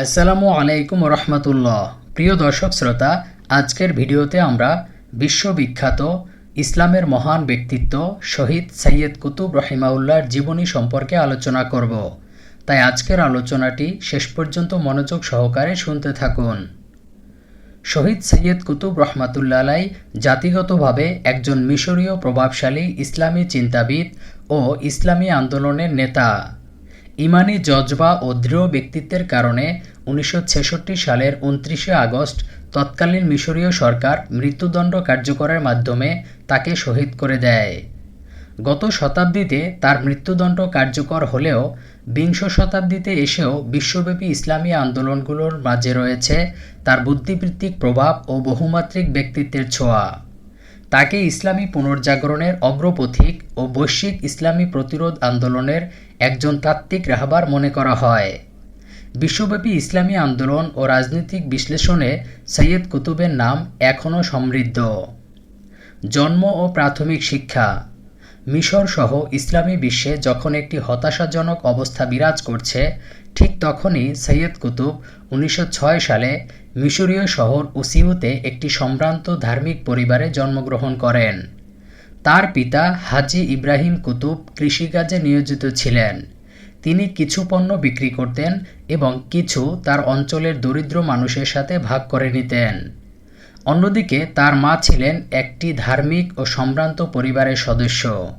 আসসালামু আলাইকুম রহমতুল্লাহ। প্রিয় দর্শক শ্রোতা, আজকের ভিডিওতে আমরা বিশ্ববিখ্যাত ইসলামের মহান ব্যক্তিত্ব শহীদ সৈয়দ কুতুব রহিমাউল্লাহর জীবনী সম্পর্কে আলোচনা করব। তাই আজকের আলোচনাটি শেষ পর্যন্ত মনোযোগ সহকারে শুনতে থাকুন। শহীদ সৈয়দ কুতুব রহমাতুল্লাহ আলাই জাতিগতভাবে একজন মিশরীয় প্রভাবশালী ইসলামী চিন্তাবিদ ও ইসলামী আন্দোলনের নেতা। ইমানি জজবা ও দৃঢ় ব্যক্তিত্বের কারণে উনিশশো ছেষট্টি সালের উনত্রিশে আগস্ট তৎকালীন মিশরীয় সরকার মৃত্যুদণ্ড কার্যকরের মাধ্যমে তাকে শহীদ করে দেয়। গত শতাব্দীতে তার মৃত্যুদণ্ড কার্যকর হলেও বিংশ শতাব্দীতে এসেও বিশ্বব্যাপী ইসলামী আন্দোলনগুলোর মাঝে রয়েছে তার বুদ্ধিবৃত্তিক প্রভাব ও বহুমাত্রিক ব্যক্তিত্বের ছোঁয়া। তাকে ইসলামী পুনর্জাগরণের অগ্রপথিক ও বৈশ্বিক ইসলামী প্রতিরোধ আন্দোলনের একজন তাত্ত্বিক রাহবার মনে করা হয়। বিশ্বব্যাপী ইসলামী আন্দোলন ও রাজনৈতিক বিশ্লেষণে সৈয়দ কুতুবের নাম এখনও সমৃদ্ধ। জন্ম ও প্রাথমিক শিক্ষা। মিশর সহ ইসলামী বিশ্বে যখন একটি হতাশাজনক অবস্থা বিরাজ করছে, ঠিক তখনই সৈয়দ কুতুব উনিশশো ছয় সালে মিশরীয় শহর উসিউতে একটি সম্ভ্রান্ত ধার্মিক পরিবারে জন্মগ্রহণ করেন। তার পিতা হাজি ইব্রাহিম কুতুব কৃষিকাজে নিয়োজিত ছিলেন। তিনি কিছু পণ্য বিক্রি করতেন এবং কিছু তার অঞ্চলের দরিদ্র মানুষের সাথে ভাগ করে নিতেন। অন্যদিকে তার মা ছিলেন একটি ধার্মিক ও সম্ভ্রান্ত পরিবারের সদস্য।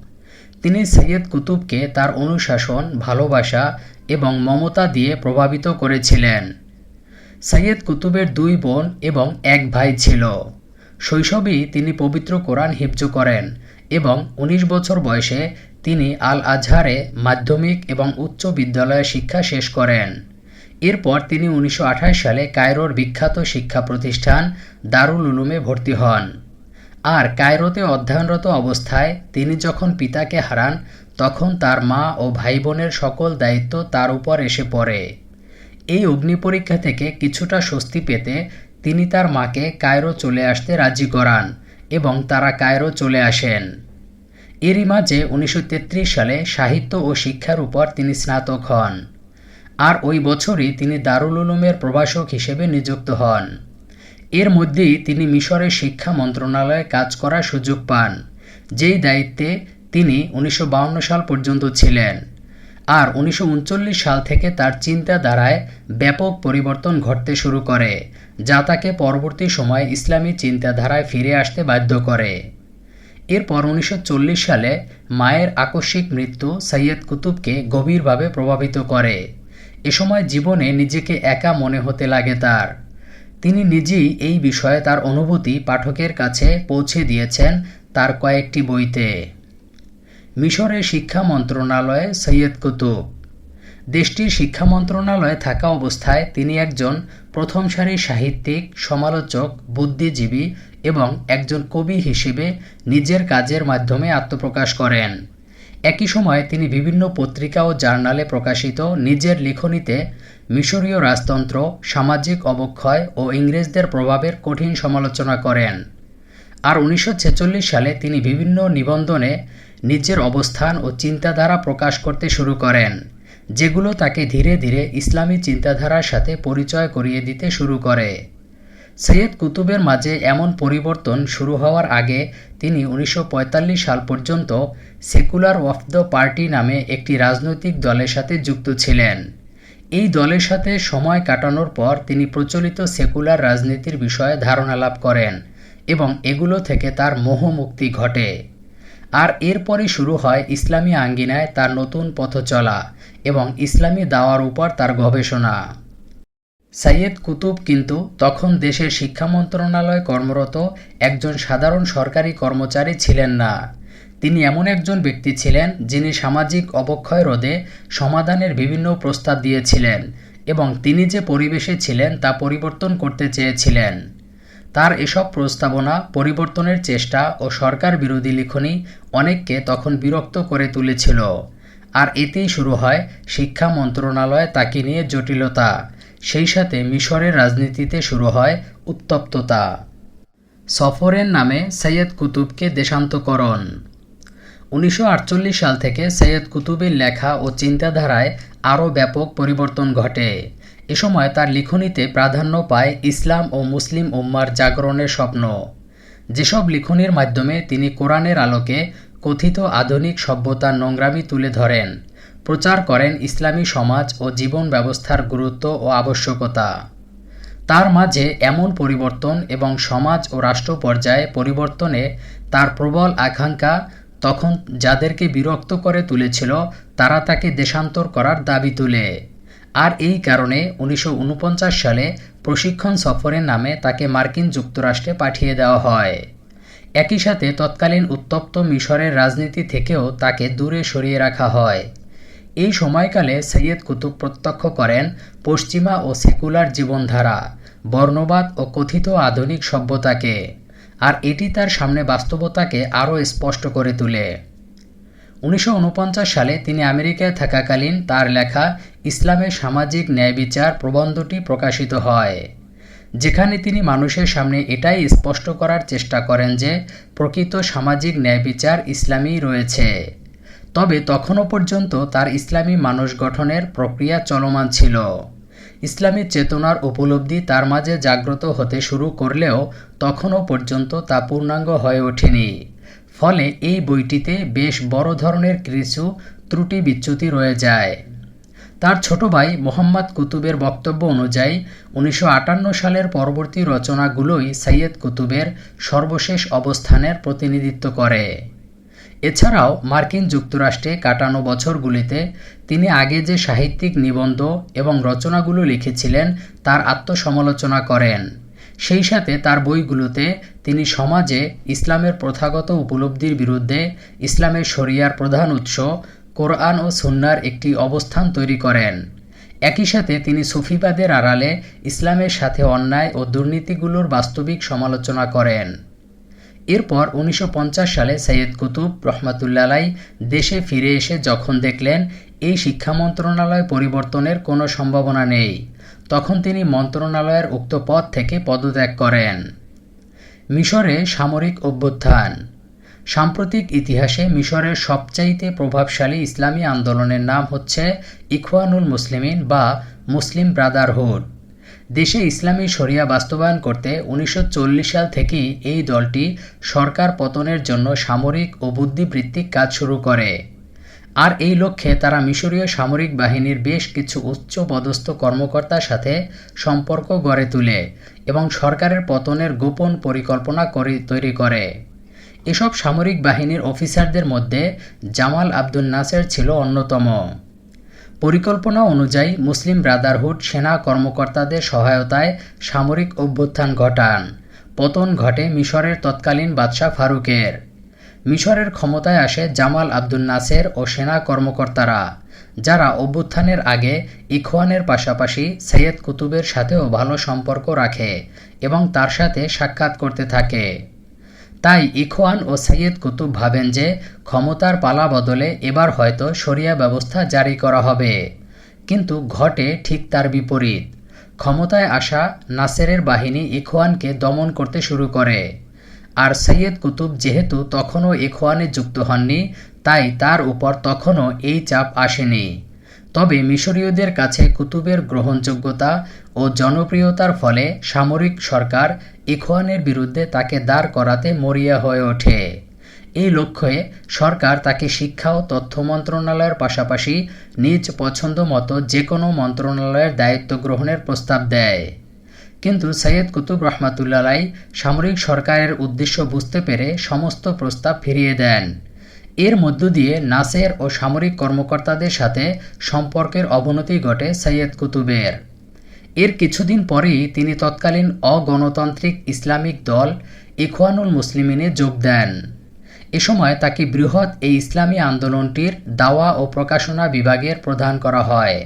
তিনি সৈয়দ কুতুবকে তার অনুশাসন, ভালোবাসা এবং মমতা দিয়ে প্রভাবিত করেছিলেন। সৈয়দ কুতুবের দুই বোন এবং এক ভাই ছিল। শৈশবেই তিনি পবিত্র কোরআন হিফজ করেন এবং ১৯ বছর বয়সে তিনি আল আজহারে মাধ্যমিক এবং উচ্চ বিদ্যালয়ে শিক্ষা শেষ করেন। এরপর তিনি উনিশশো আঠাশ সালে কায়রোর বিখ্যাত শিক্ষা প্রতিষ্ঠান দারুল উলুমে ভর্তি হন। আর কায়রোতে অধ্যয়নরত অবস্থায় তিনি যখন পিতাকে হারান, তখন তার মা ও ভাই বোনের সকল দায়িত্ব তার উপর এসে পড়ে। এই অগ্নি পরীক্ষা থেকে কিছুটা স্বস্তি পেতে তিনি তার মাকে কায়রো চলে আসতে রাজি করান এবং তারা কায়রো চলে আসেন। এরই মাঝে উনিশশো তেত্রিশ সালে সাহিত্য ও শিক্ষার উপর তিনি স্নাতক হন। আর ওই বছরই তিনি দারুল উলুমের প্রভাষক হিসেবে নিযুক্ত হন। এর মধ্যেই তিনি মিশরের শিক্ষা মন্ত্রণালয়ে কাজ করার সুযোগ পান, যেই দায়িত্বে তিনি উনিশশো সাল পর্যন্ত ছিলেন। আর উনিশশো উনচল্লিশ সাল থেকে তার চিন্তাধারায় ব্যাপক পরিবর্তন ঘটতে শুরু করে, যা তাকে পরবর্তী সময়ে ইসলামী চিন্তাধারায় ফিরে আসতে বাধ্য করে। এরপর উনিশশো চল্লিশ সালে মায়ের আকস্মিক মৃত্যু সৈয়দ কুতুবকে গভীরভাবে প্রভাবিত করে। এ সময় জীবনে নিজেকে একা মনে হতে লাগে তার। তিনি নিজেই এই বিষয়ে তার অনুভূতি পাঠকের কাছে পৌঁছে দিয়েছেন তার কয়েকটি বইতে। মিশরের শিক্ষা মন্ত্রণালয়ে সৈয়দ কুতুব। দেশটির শিক্ষা মন্ত্রণালয়ে থাকা অবস্থায় তিনি একজন প্রথম সারির সাহিত্যিক, সমালোচক, বুদ্ধিজীবী এবং একজন কবি হিসেবে নিজের কাজের মাধ্যমে আত্মপ্রকাশ করেন। একই সময় তিনি বিভিন্ন পত্রিকা ও জার্নালে প্রকাশিত নিজের লিখনীতে মিশরীয় রাজতন্ত্র, সামাজিক অবক্ষয় ও ইংরেজদের প্রভাবের কঠিন সমালোচনা করেন। আর উনিশশো ছেচল্লিশ সালে তিনি বিভিন্ন নিবন্ধনে নিজের অবস্থান ও চিন্তাধারা প্রকাশ করতে শুরু করেন, যেগুলো তাকে ধীরে ধীরে ইসলামী চিন্তাধারার সাথে পরিচয় করিয়ে দিতে শুরু করে। সৈয়দ কুতুবের মাঝে এমন পরিবর্তন শুরু হওয়ার আগে তিনি উনিশশো পঁয়তাল্লিশ সাল পর্যন্ত সেকুলার অফ দ্য পার্টি নামে একটি রাজনৈতিক দলের সাথে যুক্ত ছিলেন। এই দলের সাথে সময় কাটানোর পর তিনি প্রচলিত সেকুলার রাজনীতির বিষয়ে ধারণা লাভ করেন এবং এগুলো থেকে তার মোহমুক্তি ঘটে। আর এরপরই শুরু হয় ইসলামী আঙ্গিনায় তার নতুন পথ চলা এবং ইসলামী দাওয়ার উপর তার গবেষণা। সৈয়দ কুতুব কিন্তু তখন দেশের শিক্ষা মন্ত্রণালয় কর্মরত একজন সাধারণ সরকারি কর্মচারী ছিলেন না। তিনি এমন একজন ব্যক্তি ছিলেন যিনি সামাজিক অবক্ষয় রোধে সমাধানের বিভিন্ন প্রস্তাব দিয়েছিলেন এবং তিনি যে পরিবেশে ছিলেন তা পরিবর্তন করতে চেয়েছিলেন। তার এসব প্রস্তাবনা, পরিবর্তনের চেষ্টা ও সরকার বিরোধী লিখনই অনেককে তখন বিরক্ত করে তুলেছিল। আর এতেই শুরু হয় শিক্ষা মন্ত্রণালয় তাকে নিয়ে জটিলতা। সেই সাথে মিশরের রাজনীতিতে শুরু হয় উত্তপ্ততা। সফরের নামে সৈয়দ কুতুবকে দেশান্তকরণ। উনিশশো আটচল্লিশ সাল থেকে সৈয়দ কুতুবের লেখা ও চিন্তাধারায় আরও ব্যাপক পরিবর্তন ঘটে। এ সময় তার লিখনিতে প্রাধান্য পায় ইসলাম ও মুসলিম উম্মার জাগরণের স্বপ্ন। যেসব লিখনির মাধ্যমে তিনি কোরআনের আলোকে কথিত আধুনিক সভ্যতার নোংরামি তুলে ধরেন, প্রচার করেন ইসলামী সমাজ ও জীবন ব্যবস্থার গুরুত্ব ও আবশ্যকতা। তার মাঝে এমন পরিবর্তন এবং সমাজ ও রাষ্ট্র পর্যায়ে পরিবর্তনে তার প্রবল আকাঙ্ক্ষা তখন যাদেরকে বিরক্ত করে তুলেছিল, তারা তাকে দেশান্তর করার দাবি তুলে। আর এই কারণে উনিশশো ঊনপঞ্চাশ সালে প্রশিক্ষণ সফরের নামে তাকে মার্কিন যুক্তরাষ্ট্রে পাঠিয়ে দেওয়া হয়। একই সাথে তৎকালীন উত্তপ্ত মিশরের রাজনীতি থেকেও তাকে দূরে সরিয়ে রাখা হয়। এই সময়কালে সৈয়দ কুতুব প্রত্যক্ষ করেন, পশ্চিমা ও সেকুলার জীবনধারা, বর্ণবাদ ও কথিত আধুনিক সভ্যতাকে, আর এটি তার সামনে বাস্তবতাকে আরও স্পষ্ট করে তোলে। উনিশশো ঊনপঞ্চাশ সালে তিনি আমেরিকায় থাকাকালীন তার লেখা ইসলামের সামাজিক ন্যায় বিচার প্রবন্ধটি প্রকাশিত হয়। যেখানে তিনি মানুষের সামনে এটাই স্পষ্ট করার চেষ্টা করেন যে, প্রকৃত সামাজিক ন্যায় বিচার ইসলামেই রয়েছে। তবে তখনও পর্যন্ত তার ইসলামী মানুষ গঠনের প্রক্রিয়া চলমান ছিল। ইসলামী চেতনার উপলব্ধি তার মাঝে জাগ্রত হতে শুরু করলেও তখনও পর্যন্ত তা পূর্ণাঙ্গ হয়ে ওঠেনি। ফলে এই বইটিতে বেশ বড় ধরনের কিছু ত্রুটি বিচ্যুতি রয়ে যায়। তার ছোট ভাই মোহাম্মদ কুতুবের বক্তব্য অনুযায়ী, উনিশশো আটান্ন সালের পরবর্তী রচনাগুলোই সৈয়দ কুতুবের সর্বশেষ অবস্থানের প্রতিনিধিত্ব করে। এছাড়াও মার্কিন যুক্তরাষ্ট্রে কাটানো বছরগুলিতে তিনি আগে যে সাহিত্যিক নিবন্ধ এবং রচনাগুলো লিখেছিলেন, তার আত্মসমালোচনা করেন। সেই সাথে তার বইগুলোতে তিনি সমাজে ইসলামের প্রথাগত উপলব্ধির বিরুদ্ধে ইসলামের শরিয়ার প্রধান উৎস, কোরআন ও সুন্নার একটি অবস্থান তৈরি করেন। একই সাথে তিনি সুফিবাদের আড়ালে ইসলামের সাথে অন্যায় ও দুর্নীতিগুলোর বাস্তবিক সমালোচনা করেন। এরপর উনিশশো পঞ্চাশ সালে সৈয়দ কুতুব রহমাতুল্লালাই দেশে ফিরে এসে যখন দেখলেন, এই শিক্ষা মন্ত্রণালয় পরিবর্তনের কোনো সম্ভাবনা নেই। তখন তিনি মন্ত্রণালয়ের উক্ত পদ থেকে পদত্যাগ করেন। মিশরে সামরিক অভ্যুত্থান। সাম্প্রতিক ইতিহাসে মিশরের সবচাইতে প্রভাবশালী ইসলামী আন্দোলনের নাম হচ্ছে ইখওয়ানুল মুসলিমিন বা মুসলিম ব্রাদারহুড। দেশে ইসলামী শরিয়া বাস্তবায়ন করতে উনিশশো চল্লিশ সাল থেকেই এই দলটি সরকার পতনের জন্য সামরিক ও বুদ্ধিবৃত্তিক কাজ শুরু করে। আর এই লক্ষ্যে তারা মিশরীয় সামরিক বাহিনীর বেশ কিছু উচ্চ পদস্থ কর্মকর্তার সাথে সম্পর্ক গড়ে তোলে এবং সরকারের পতনের গোপন পরিকল্পনা করে তৈরি করে। এসব সামরিক বাহিনীর অফিসারদের মধ্যে জামাল আব্দুল নাসের ছিল অন্যতম। পরিকল্পনা অনুযায়ী মুসলিম ব্রাদারহুড সেনা কর্মকর্তাদের সহায়তায় সামরিক অভ্যুত্থান ঘটান। পতন ঘটে মিশরের তৎকালীন বাদশাহ ফারুকের। মিশরের ক্ষমতায় আসে জামাল আব্দুল নাসের ও সেনা কর্মকর্তারা, যারা অভ্যুত্থানের আগে ইখওয়ানের পাশাপাশি সৈয়দ কুতুবের সাথেও ভালো সম্পর্ক রাখে এবং তার সাথে সাক্ষাৎ করতে থাকে। তাই ইখওয়ান ও সৈয়দ কুতুব ভাবেন যে ক্ষমতার পালা বদলে এবার হয়তো শরিয়া ব্যবস্থা জারি করা হবে। কিন্তু ঘটে ঠিক তার বিপরীত। ক্ষমতায় আসা নাসেরের বাহিনী ইখওয়ানকে দমন করতে শুরু করে। আর সৈয়দ কুতুব যেহেতু তখনও ইখওয়ানে যুক্ত হননি, তাই তার উপর তখনও এই চাপ আসেনি। তবে মিশরীয়দের কাছে কুতুবের গ্রহণযোগ্যতা ও জনপ্রিয়তার ফলে সামরিক সরকার ইখওয়ানের বিরুদ্ধে তাকে দাঁড় করাতে মরিয়া হয়ে ওঠে। এই লক্ষ্যে সরকার তাকে শিক্ষা ও তথ্য মন্ত্রণালয়ের পাশাপাশি নিজ পছন্দ মতো যে কোনো মন্ত্রণালয়ের দায়িত্ব গ্রহণের প্রস্তাব দেয়। কিন্তু সৈয়দ কুতুব রহমাতুল্লাহ সামরিক সরকারের উদ্দেশ্য বুঝতে পেরে সমস্ত প্রস্তাব ফিরিয়ে দেন। এর মধ্য দিয়ে নাসের ও সামরিক কর্মকর্তাদের সাথে সম্পর্কের অবনতি ঘটে সৈয়দ কুতুবের। এর কিছুদিন পরেই তিনি তৎকালীন অগণতান্ত্রিক ইসলামিক দল ইখওয়ানুল মুসলিমিনে যোগ দেন। এ সময় তাকে বৃহৎ এই ইসলামী আন্দোলনটির দাওয়া ও প্রকাশনা বিভাগের প্রধান করা হয়।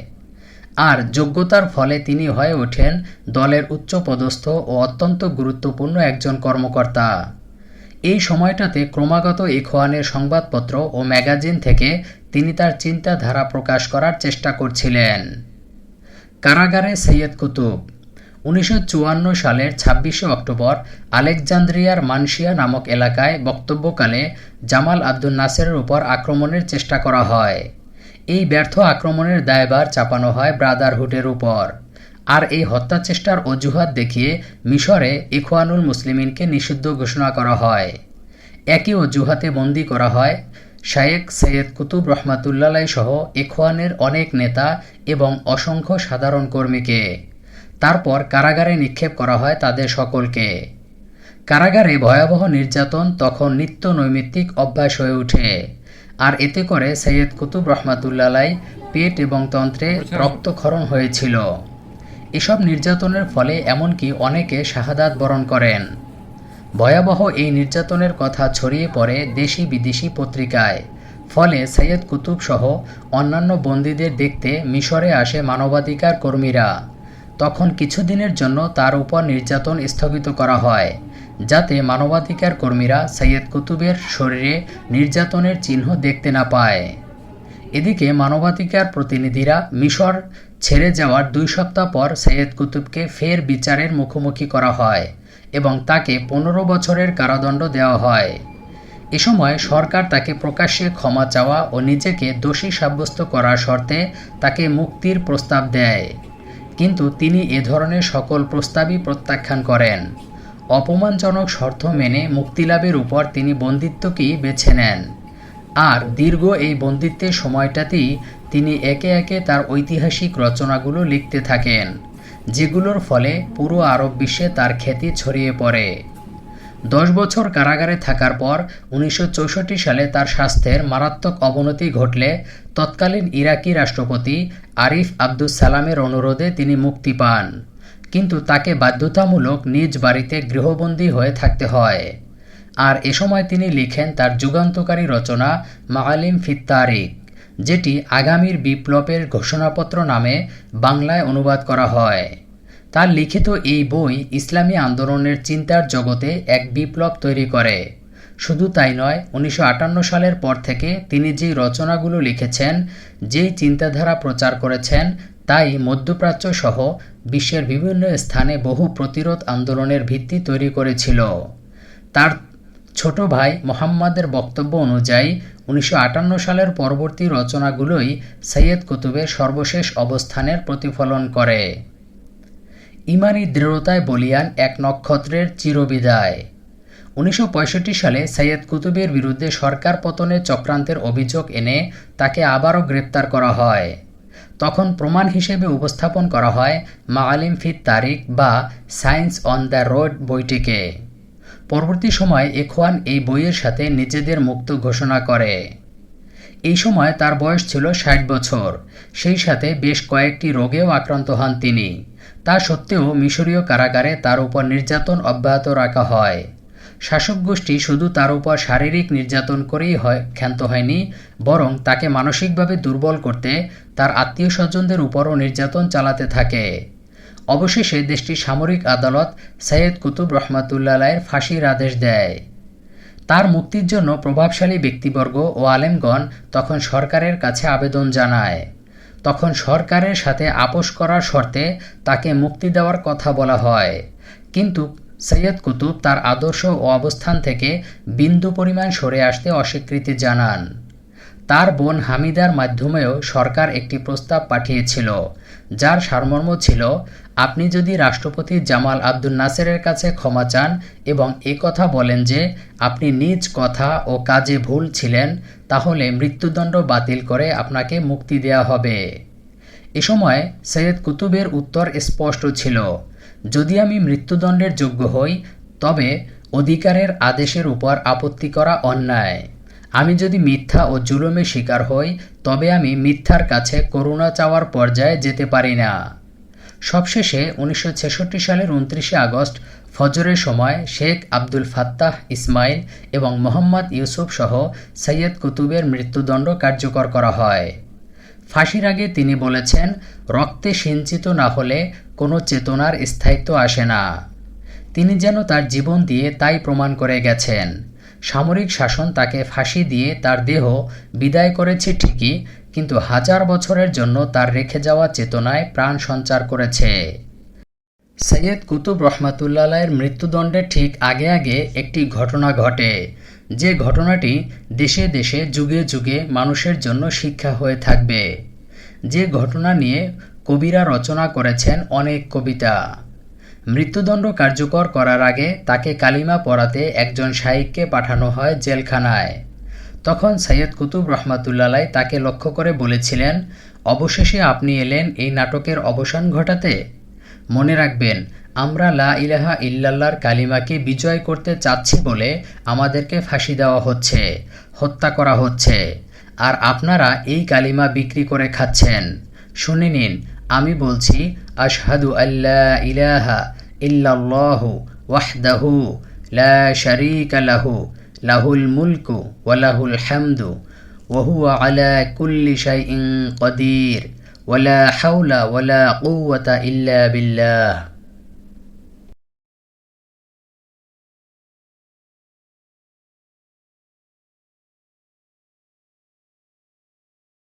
আর যোগ্যতার ফলে তিনি হয়ে ওঠেন দলের উচ্চপদস্থ ও অত্যন্ত গুরুত্বপূর্ণ একজন কর্মকর্তা। এই সময়টাতে ক্রমাগত ইখওয়ানের সংবাদপত্র ও ম্যাগাজিন থেকে তিনি তার চিন্তাধারা প্রকাশ করার চেষ্টা করছিলেন। কারাগারে সৈয়দ কুতুব। উনিশশো চুয়ান্ন সালের ছাব্বিশে অক্টোবর আলেকজান্দ্রিয়ার মানসিয়া নামক এলাকায় বক্তব্যকালে জামাল আব্দুল নাসেরের উপর আক্রমণের চেষ্টা করা হয়। এই ব্যর্থ আক্রমণের দায়ভার চাপানো হয় ব্রাদারহুডের উপর। আর এই হত্যা চেষ্টার অজুহাত দেখিয়ে মিশরে ইখওয়ানুল মুসলিমিনকে নিষিদ্ধ ঘোষণা করা হয়। একই অজুহাতে বন্দি করা হয় শায়েক সৈয়দ কুতুব রহমাতুল্লাহ সহ ইখওয়ানের অনেক নেতা এবং অসংখ্য সাধারণ কর্মীকে। তারপর কারাগারে নিক্ষেপ করা হয় তাদের সকলকে। কারাগারে ভয়াবহ নির্যাতন তখন নিত্য নৈমিত্তিক অভ্যাস হয়ে ওঠে। আর এতে করে সৈয়দ কুতুব রহমাতুল্লাহ পেট এবং তন্ত্রে রক্তক্ষরণ হয়েছিল। এসব নির্যাতনের ফলে এমনকি অনেকে শাহাদাত বরণ করেন। ভয়াবহ এই নির্যাতনের কথা ছড়িয়ে পড়ে দেশি বিদেশি পত্রিকায়। ফলে সৈয়দ কুতুব সহ অন্যান্য বন্দীদের দেখতে মিশরে আসে মানবাধিকার কর্মীরা। তখন কিছুদিনের জন্য তার উপর নির্যাতন স্থগিত করা হয়। যাতে মানবাধিকার কর্মীরা সৈয়দ কুতুবের শরীরে নির্যাতনের চিহ্ন দেখতে না পায়। এদিকে মানবাধিকার প্রতিনিধিরা মিশর ছেড়ে যাওয়ার দুই সপ্তাহ পর সৈয়দ কুতুবকে ফের বিচারের মুখোমুখি করা হয় এবং তাকে পনেরো বছরের কারাদণ্ড দেওয়া হয়। এ সময় সরকার তাকে প্রকাশ্যে ক্ষমা চাওয়া ও নিজেকে দোষী সাব্যস্ত করার শর্তে তাকে মুক্তির প্রস্তাব দেয়। কিন্তু তিনি এ ধরনের সকল প্রস্তাবই প্রত্যাখ্যান করেন। অপমানজনক শর্ত মেনে মুক্তিলাভের উপর তিনি বন্দিত্বকেই বেছে নেন। আর দীর্ঘ এই বন্দিত্বের সময়টাতেই তিনি একে একে তার ঐতিহাসিক রচনাগুলো লিখতে থাকেন, যেগুলোর ফলে পুরো আরব বিশ্বে তার খ্যাতি ছড়িয়ে পড়ে। দশ বছর কারাগারে থাকার পর উনিশশো চৌষট্টি সালে তার স্বাস্থ্যের মারাত্মক অবনতি ঘটলে তৎকালীন ইরাকি রাষ্ট্রপতি আরিফ আব্দুস সালামের অনুরোধে তিনি মুক্তি পান। কিন্তু তাকে বাধ্যতামূলক নিজ বাড়িতে গৃহবন্দী হয়ে থাকতে হয়। আর এ সময় তিনি লিখেন তার যুগান্তকারী রচনা মাআলিম ফিত তারিক যেটি আগামীর বিপ্লবের ঘোষণাপত্র নামে বাংলায় অনুবাদ করা হয়। তার লিখিত এই বই ইসলামী আন্দোলনের চিন্তার জগতে এক বিপ্লব তৈরি করে। শুধু তাই নয়, উনিশশো সালের পর থেকে তিনি যেই রচনাগুলো লিখেছেন, যেই চিন্তাধারা প্রচার করেছেন তাই মধ্যপ্রাচ্য সহ বিশ্বের বিভিন্ন স্থানে বহু প্রতিরোধ আন্দোলনের ভিত্তি তৈরি করেছিল। তার ছোট ভাই মোহাম্মদের বক্তব্য অনুযায়ী, উনিশশো আটান্ন সালের পরবর্তী রচনাগুলোই সৈয়দ কুতুবের সর্বশেষ অবস্থানের প্রতিফলন করে। ইমানি দৃঢ়তায় বলিয়ান এক নক্ষত্রের চিরবিদায়। উনিশশো পঁয়ষট্টি সালে সৈয়দ কুতুবের বিরুদ্ধে সরকার পতনের চক্রান্তের অভিযোগ এনে তাকে আবারও গ্রেপ্তার করা হয়। তখন প্রমাণ হিসেবে উপস্থাপন করা হয় মালিম ফিত তারিক বা সায়েন্স অন দ্য রোড বইটিকে। পরবর্তী সময় এখওয়ান এই বইয়ের সাথে নিজেদের মুক্ত ঘোষণা করে। এই সময় তার বয়স ছিল ষাট বছর। সেই সাথে বেশ কয়েকটি রোগেও আক্রান্ত হন তিনি। তা সত্ত্বেও মিশরীয় কারাগারে তার উপর নির্যাতন অব্যাহত রাখা হয়। শাসক গোষ্ঠী শুধু তার উপর শারীরিক নির্যাতন করেই হয়, ক্ষান্ত হয়নি, বরং তাকে মানসিকভাবে দুর্বল করতে তার আত্মীয় স্বজনদের উপরও নির্যাতন চালাতে থাকে। অবশেষে দেশটির সামরিক আদালত সৈয়দ কুতুব রহমাতুল্লাহের ফাঁসির আদেশ দেয়। তার মুক্তির জন্য প্রভাবশালী ব্যক্তিবর্গ ও আলেমগণ তখন সরকারের কাছে আবেদন জানায়। তখন সরকারের সাথে আপোষ করার শর্তে তাকে মুক্তি দেওয়ার কথা বলা হয়। কিন্তু সৈয়দ কুতুব তার আদর্শ ও অবস্থান থেকে বিন্দু পরিমাণ সরে আসতে অস্বীকৃতি জানান। তার বোন হামিদার মাধ্যমেও সরকার একটি প্রস্তাব পাঠিয়েছিল, যার সারমর্ম ছিল, আপনি যদি রাষ্ট্রপতি জামাল আব্দুল নাসেরের কাছে ক্ষমা চান এবং এ কথা বলেন যে আপনি নিজ কথা ও কাজে ভুল ছিলেন, তাহলে মৃত্যুদণ্ড বাতিল করে আপনাকে মুক্তি দেওয়া হবে। এ সময় সৈয়দ কুতুবের উত্তর স্পষ্ট ছিল, যদি আমি মৃত্যুদণ্ডের যোগ্য হই, তবে অধিকারের আদেশের উপর আপত্তি করা অন্যায়। আমি যদি মিথ্যা ও জুলুমের শিকার হই, তবে আমি মিথ্যার কাছে করুণা চাওয়ার পর্যায়ে যেতে পারি না। সবশেষে উনিশশো ছেষট্টি সালের উনত্রিশে আগস্ট, ফজরের সময় শেখ আব্দুল ফাত্তাহ ইসমাইল এবং মোহাম্মদ ইউসুফ সহ সৈয়দ কুতুবের মৃত্যুদণ্ড কার্যকর করা হয়। ফাঁসির আগে তিনি বলেছেন, রক্তে সিঞ্চিত না হলে কোনো চেতনার স্থায়িত্ব আসে না। তিনি যেন তার জীবন দিয়ে তাই প্রমাণ করে গেছেন। সামরিক শাসন তাকে ফাঁসি দিয়ে তার দেহ বিদায় করেছে ঠিকই, কিন্তু হাজার বছরের জন্য তার রেখে যাওয়া চেতনায় প্রাণ সঞ্চার করেছে। সৈয়দ কুতুব রহমাতুল্লাহের মৃত্যুদণ্ডের ঠিক আগে আগে একটি ঘটনা ঘটে, যে ঘটনাটি দেশে দেশে যুগে যুগে মানুষের জন্য শিক্ষা হয়ে থাকবে। যে ঘটনা নিয়ে কবিরা রচনা করেছেন অনেক কবিতা। মৃত্যুদণ্ড কার্যকর করার আগে তাকে কালিমা পড়াতে একজন শাইককে পাঠানো হয় জেলখানায়। তখন সৈয়দ কুতুব রহমাতুল্লাহ তাকে লক্ষ্য করে বলেছিলেন, অবশেষে আপনি এলেন এই নাটকের অবসান ঘটাতে? মনে রাখবেন, আমরা লা ইলাহা ইল্লাল্লাহর কালিমাকে বিজয় করতে চাচ্ছি বলে আমাদেরকে ফাঁসি দেওয়া হচ্ছে, হত্যা করা হচ্ছে, আর আপনারা এই কালিমা বিক্রি করে খাচ্ছেন। শুনে নিন আমি বলছি আশহাদু আল্লাহ ইলাহা ইল্লাল্লাহু ওয়াহদাহু লা শারীকা লাহু লাহুল মুলকু ওয়া লাহুল হামদু وهو على كل شيء قدير ولا حول ولا قوة إلا بالله